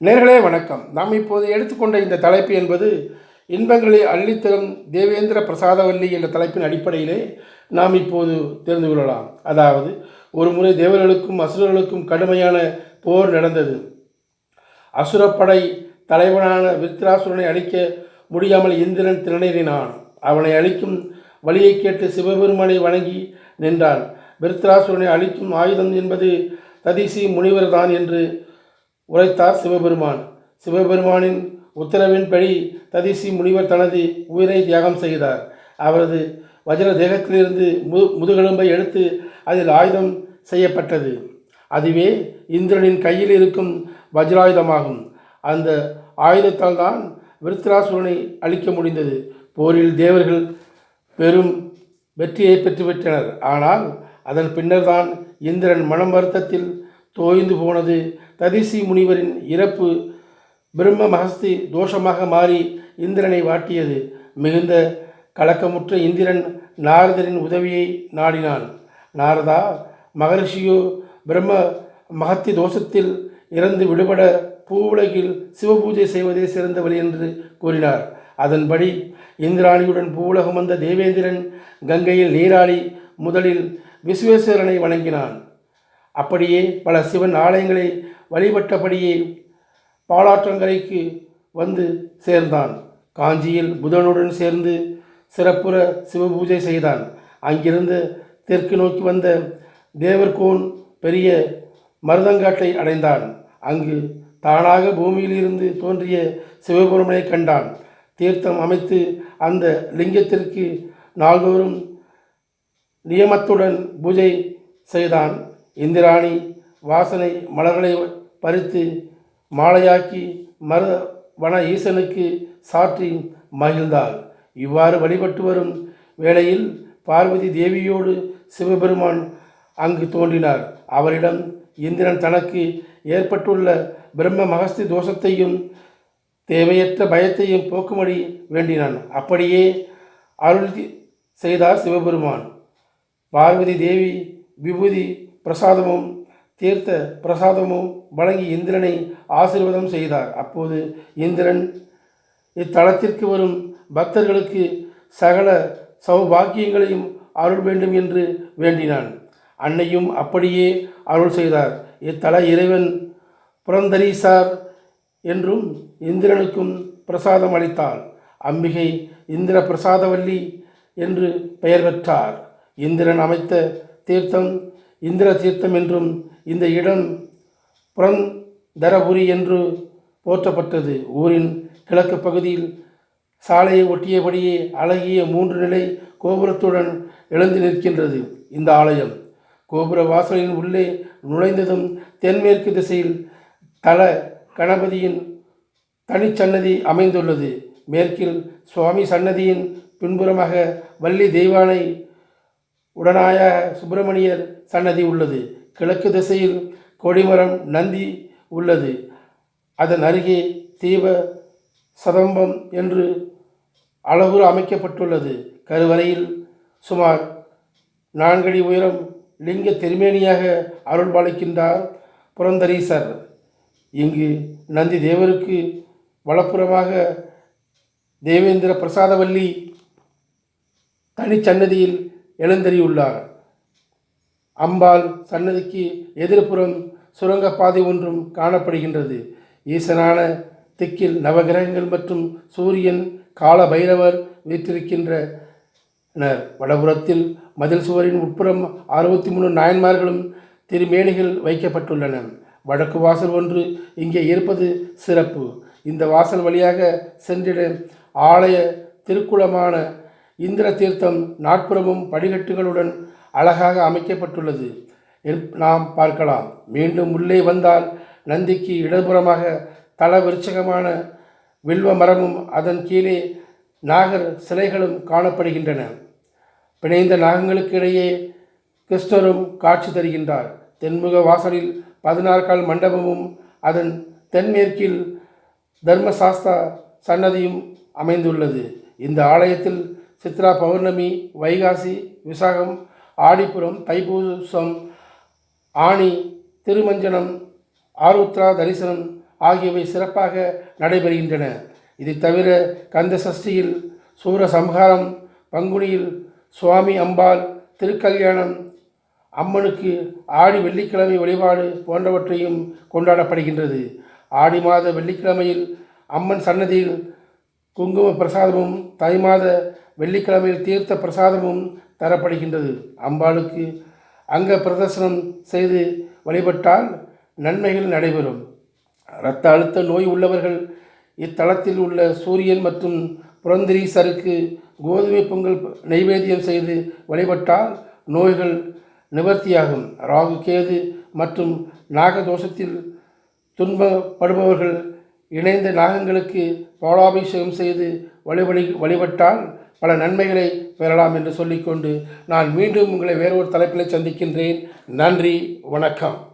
நேர்களே வணக்கம். நாம் இப்போது எடுத்துக்கொண்ட இந்த தலைப்பு என்பது இன்பங்களை அள்ளித்தரும் தேவேந்திர பிரசாதவல்லி என்ற தலைப்பின் அடிப்படையிலே நாம் இப்போது தெரிந்து கொள்ளலாம். அதாவது ஒரு முறை தேவர்களுக்கும் அசுரர்களுக்கும் கடுமையான போர் நடந்தது. அசுரப்படை தலைவனான விருத்ராசுரனை அழிக்க முடியாமல் இந்திரன் திறனேறினான் அவனை அழிக்கும் வழியை கேட்டு சிவபெருமானை வணங்கி நின்றான். விருத்ராசுரனை அழிக்கும் ஆயுதம் என்பது ததிசி முனிவர்தான் என்று உரைத்தார் சிவபெருமான். சிவபெருமானின் உத்தரவின்படி ததிசி முனிவர் தனது உயிரை தியாகம் செய்தார். அவரது வஜ்ர தேகத்திலிருந்து மு முதுகெலும்பை எடுத்து அதில் ஆயுதம் செய்யப்பட்டது. அதுவே இந்திரனின் கையில் இருக்கும் வஜ்ராயுதமாகும். அந்த ஆயுதத்தால் தான் விருத்ராசுரனை அழிக்க முடிந்தது. போரில் தேவர்கள் பெரும் வெற்றியை பெற்றுவிட்டனர். ஆனால் அதன் பின்னர்தான் இந்திரன் மனம் வருத்தத்தில் தோய்ந்து போனது. ததிசி முனிவரின் இறப்பு பிரம்ம மகஸ்தி தோஷமாக மாறி இந்திரனை வாட்டியது. மிகுந்த கலக்கமுற்ற இந்திரன் நாரதரின் உதவியை நாடினான். நாரதா மகரிஷியோ பிரம்ம மகத்தி தோஷத்தில் இறந்து விடுபட பூவுலகில் சிவபூஜை செய்வதே சிறந்த வழி என்று கூறினார். அதன்படி இந்திராணியுடன் பூவுலகம் வந்த தேவேந்திரன் கங்கையில் நீராடி முதலில் விஸ்வேஸ்வரனை வணங்கினான். அப்படியே பல சிவன் ஆலயங்களை வழிபட்டபடியே பாலாற்றங்கரைக்கு வந்து சேர்ந்தான். காஞ்சியில் புதனுடன் சேர்ந்து சிறப்புற சிவபூஜை செய்தான். அங்கிருந்து தெற்கு நோக்கி வந்த தேவர்கோன் பெரிய மருதங்காட்டை அடைந்தான். அங்கு தானாக பூமியிலிருந்து தோன்றிய சிவபெருமனை கண்டான். தீர்த்தம் அமைத்து அந்த லிங்கத்திற்கு நாள்தோறும் நியமத்துடன் பூஜை செய்தான். இந்திராணி வாசனை மலர்களை பறித்து மாலையாக்கி மர வன ஈசனுக்கு சாற்றி மகிழ்ந்தாள். இவ்வாறு வழிபட்டு வரும் வேளையில் பார்வதி தேவியோடு சிவபெருமான் அங்கு தோன்றினார். அவரிடம் இந்திரன் தனக்கு ஏற்பட்டுள்ள பிரம்ம மகஸ்தி தோஷத்தையும் தேவையற்ற பயத்தையும் போக்கும்படி வேண்டினான். அப்படியே அருள் செய்தார் சிவபெருமான். பார்வதி தேவி விபூதி பிரசாதமும் தீர்த்த பிரசாதமும் வழங்கி இந்திரனை ஆசீர்வாதம் செய்தார். அப்போது இந்திரன் இத்தலத்திற்கு வரும் பக்தர்களுக்கு சகல சௌபாக்கியங்களையும் அருள் வேண்டும் என்று வேண்டினான். அன்னையும் அப்படியே அருள் செய்தார். இத்தல இறைவன் புரந்தரீசார் என்றும் இந்திரனுக்கும் பிரசாதம் அளித்தாள். அம்பிகை இந்திர பிரசாதவல்லி என்று பெயர் பெற்றார். இந்திரன் அமைத்த தீர்த்தம் இந்திர தீர்த்தம் என்றும் இந்த இடம் புரந்தரபுரி என்று போற்றப்பட்டது. ஊரின் கிழக்கு பகுதியில் சாலையை ஒட்டியபடியே அழகிய மூன்று நிலை கோபுரத்துடன் எழுந்து நிற்கின்றது இந்த ஆலயம். கோபுர வாசலின் உள்ளே நுழைந்ததும் தென்மேற்கு திசையில் தல கணபதியின் தனிச்சன்னதி அமைந்துள்ளது. மேற்கில் சுவாமி சன்னதியின் பின்புறமாக வள்ளி தெய்வானை உடனாய சுப்பிரமணியர் சன்னதி உள்ளது. கிழக்கு திசையில் கொடிமரம் நந்தி உள்ளது. அதன் அருகே தீப சதம்பம் என்று அளவுறு அமைக்கப்பட்டுள்ளது. கருவறையில் சுமார் நான்கடி உயரம் லிங்க திருமேனியாக அருள் பாலிக்கின்றார் புரந்தரீசர். இங்கு நந்தி தேவருக்கு வலப்புறமாக தேவேந்திர பிரசாதவல்லி தனிச்சன்னதியில் எழுந்தறியுள்ளார். அம்பாள் சன்னதிக்கு எதிர்ப்புறம் சுரங்கப்பாதை ஒன்றும் காணப்படுகின்றது. ஈசனான திக்கில் நவகிரகங்கள் மற்றும் சூரியன் கால பைரவர் வீற்றிருக்கின்றனர். வடபுறத்தில் மதில் சுவரின் உட்புறம் அறுபத்தி மூணு நாயன்மார்களும் திருமேனிகள் வைக்கப்பட்டுள்ளன வடக்கு வாசல் ஒன்று இங்கே இருப்பது சிறப்பு. இந்த வாசல் வழியாக சென்றிட ஆலய திருக்குளமான இந்திர தீர்த்தம் நாட்புறமும் படிக்கட்டுகளுடன் அழகாக அமைக்கப்பட்டுள்ளது. நாம் பார்க்கலாம். மீண்டும் உள்ளே வந்தால் நந்திக்கு இடதுபுறமாக தல விருச்சகமான வில்வ மரமும் அதன் கீழே நாகர் சிலைகளும் காணப்படுகின்றன. பிணைந்த நாகங்களுக்கு இடையே கிருஷ்ணரும் காட்சி தருகின்றார். தென்முக வாசலில் பதினாறு கால் மண்டபமும் அதன் தென்மேற்கில் தர்மசாஸ்தா சன்னதியும் அமைந்துள்ளது. இந்த ஆலயத்தில் சித்ரா பௌர்ணமி வைகாசி விசாகம் ஆடிப்புறம் தைப்பூசம் ஆணி திருமஞ்சனம் ஆருத்ரா தரிசனம் ஆகியவை சிறப்பாக நடைபெறுகின்றன. இதை தவிர கந்த சஷ்டியில் சூர சம்ஹாரம் பங்குனியில் சுவாமி அம்பாள் திருக்கல்யாணம் அம்மனுக்கு ஆடி வெள்ளிக்கிழமை வழிபாடு போன்றவற்றையும் கொண்டாடப்படுகின்றது. ஆடி மாத வெள்ளிக்கிழமையில் அம்மன் சன்னதியில் குங்கும பிரசாதமும் தை மாத வெள்ளிக்கிழமையில் தீர்த்த பிரசாதமும் தரப்படுகின்றது. அம்பாளுக்கு அங்க பிரதர்சனம் செய்து வழிபட்டால் நன்மைகள் நடைபெறும். இரத்த அழுத்த நோய் உள்ளவர்கள் இத்தலத்தில் உள்ள சூரியன் மற்றும் புரந்திரீசருக்கு கோதுமை பொங்கல் நைவேத்தியம் செய்து வழிபட்டால் நோய்கள் நிவர்த்தியாகும். ராகு கேது மற்றும் நாகதோஷத்தில் துன்பப்படுபவர்கள் இணைந்த நாகங்களுக்கு பாலாபிஷேகம் செய்து வழிபடி வழிபட்டால் பல நன்மைகளை பெறலாம் என்று சொல்லிக்கொண்டு நான் மீண்டும் உங்களை வேறொரு தலைப்பில் சந்திக்கின்றேன். நன்றி வணக்கம்.